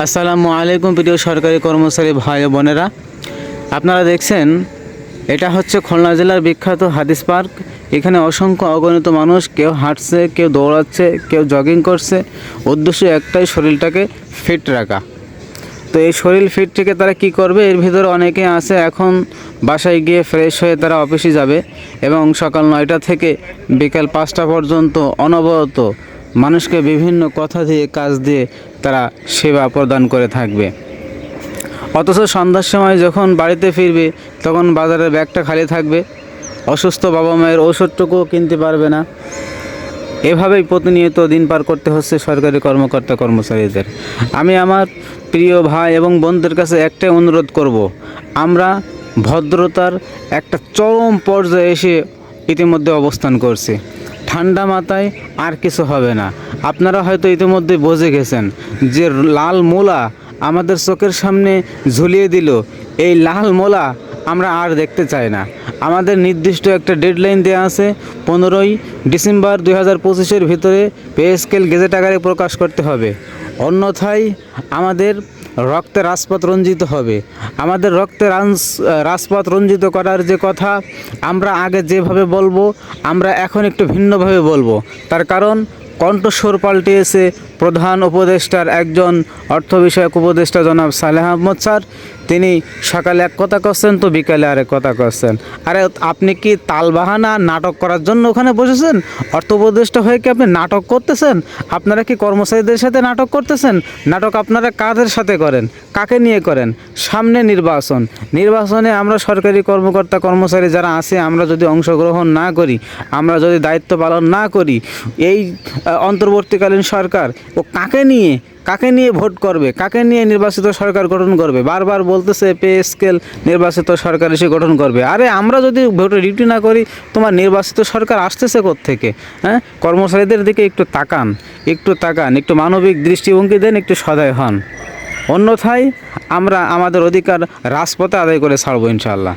আসসালামু আলাইকুম প্রিয় সরকারি কর্মচারী ভাই বোনেরা। আপনারা দেখছেন, এটা হচ্ছে খুলনা জেলার বিখ্যাত হাদিস পার্ক। এখানে অসংখ্য অগণিত মানুষ কেউ হাঁটছে, কেউ দৌড়াচ্ছে, কেউ জগিং করছে। উদ্দেশ্য একটাই, শরীরটাকে ফিট রাখা। তো এই শরীর ফিট থেকে তারা কি করবে? এর ভিতরে অনেকে আছে, এখন বাসায় গিয়ে ফ্রেশ হয়ে তারা অফিসে যাবে এবং সকাল নয়টা থেকে বিকাল পাঁচটা পর্যন্ত অনবরত মানুষকে বিভিন্ন কথা দিয়ে, কাজ দিয়ে তারা সেবা প্রদান করে থাকবে। অথচ সন্ধ্যার সময় যখন বাড়িতে ফিরবে, তখন বাজারের ব্যাগটা খালি থাকবে। অসুস্থ বাবা মায়ের ওষুধটুকু কিনতে পারবে না। এভাবেই প্রতিনিয়ত দিন পার করতে হচ্ছে সরকারি কর্মকর্তা কর্মচারীদের। আমি আমার প্রিয় ভাই এবং বোনদের কাছে একটাই অনুরোধ করব, আমরা ভদ্রতার একটা চরম পর্যায়ে এসে ইতিমধ্যে অবস্থান করছি। ঠান্ডা মাথায় আর কিছু হবে না। আপনারা হয়তো ইতিমধ্যে বুঝে গেছেন যে লাল মোলা আমাদের চোখের সামনে ঝুলিয়ে দিল। এই লাল মোলা আমরা আর দেখতে চাই না। আমাদের নির্দিষ্ট একটা ডেডলাইন দেওয়া আছে পনেরোই ডিসেম্বর দুই হাজার পঁচিশের ভিতরে পে স্কেল গেজেট আকারে প্রকাশ করতে হবে। অন্যথায় আমাদের রক্তে রাজপথ রঞ্জিত হবে। আমাদের রক্তে রাজপথ রঞ্জিত করার যে কথা, আমরা আগে যেভাবে বলব, আমরা এখন একটু ভিন্নভাবে বলব। তার কারণ কণ্ঠস্বর পাল্টিয়েছে প্রধান উপদেষ্টার একজন অর্থ বিষয়ক উপদেষ্টা জনাব সালেহ আহমদ স্যার। তিনি সকালে এক কথা করছেন তো বিকালে আরেক কথা করছেন আরে, আপনি কি তালবাহানা নাটক করার জন্য ওখানে বসেছেন? অর্থ উপদেষ্টা হয়ে কি আপনি নাটক করতেছেন? আপনারা কি কর্মচারীদের সাথে নাটক করতেছেন? নাটক আপনারা কাদের সাথে করেন? কাকে নিয়ে করেন? সামনে নির্বাচন। নির্বাচনে আমরা সরকারি কর্মকর্তা, কর্মচারী যারা আছে, আমরা যদি অংশগ্রহণ না করি, আমরা যদি দায়িত্ব পালন না করি, এই অন্তর্বর্তীকালীন সরকার ও কাকে নিয়ে কাকে নিয়ে ভোট করবে, কাকে নিয়ে নির্বাচিত সরকার গঠন করবে? বারবার বলতেছে পে স্কেল নির্বাচিত সরকার এসে গঠন করবে। আরে আমরা যদি ভোটে ডিউটি না করি, তোমার নির্বাচিত সরকার আসতেছে থেকে হ্যাঁ? কর্মচারীদের দিকে একটু তাকান একটু তাকান, একটু মানবিক দৃষ্টিভঙ্গি দেন, একটু সদয় হন। অন্যথায় আমরা আমাদের অধিকার রাজপথে আদায় করে ছাড়বো ইনশাল্লাহ